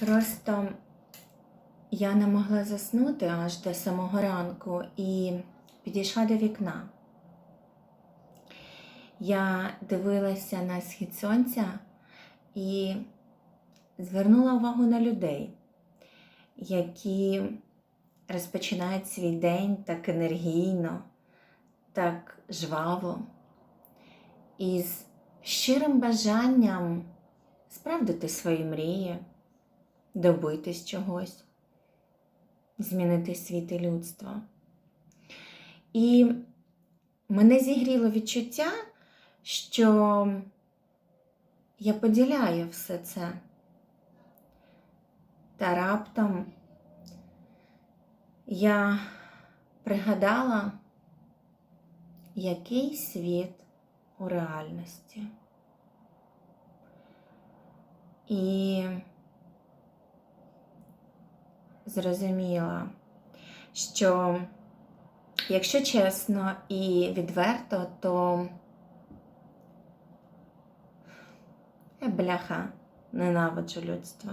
Просто я не могла заснути аж до самого ранку і підійшла до вікна. Я дивилася на схід сонця і звернула увагу на людей, які розпочинають свій день так енергійно, так жваво, із щирим бажанням справдити свої мрії, добитись чогось, змінити світ і людство. І мене зігріло відчуття, що я поділяю все це. Та раптом я пригадала, який світ у реальності. І зрозуміла, що, якщо чесно і відверто, то я бляха ненавиджу людство.